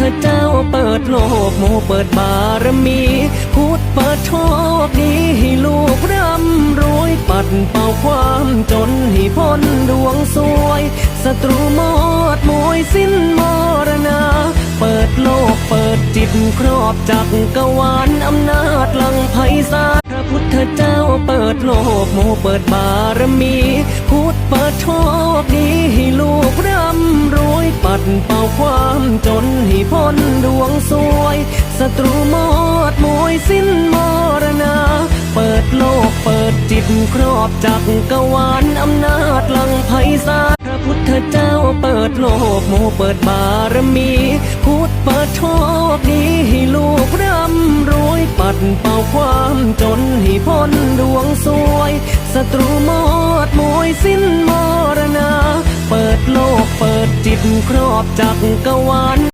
ธเจ้าเปิดโลกโมเปิดบารมีพุทธเปิดโชคดีให้ลูกร่ำรวยปัดเป่าความจนให้พ้นดวงสวยศัตรูหมดมวยสิ้นมรณา เปิดโลกเปิดจิตครอบจักกรวาลอำนาจลังไพศาลพระพุทธเจ้าเปิดโลกโมเปิดบารมีพุทธเปิดโชคดีให้ลูกร่ำรวยปัดเป่าความจน สวยศัตรูหมดมวยสิ้นมรณา เปิดโลกเปิดจิตครอบจักกรวาลอำนาจลังไพศาลพระพุทธเจ้าเปิดโลกโมเปิดบารมีพุทธเปิดโชคดีให้ลูกร่ำรวยปัดเป่าความจนให้พ้นดวงสวยศัตรูหมดมวยสิ้นมรณา เปิดโลกเปิดจิตครอบจักกรวาล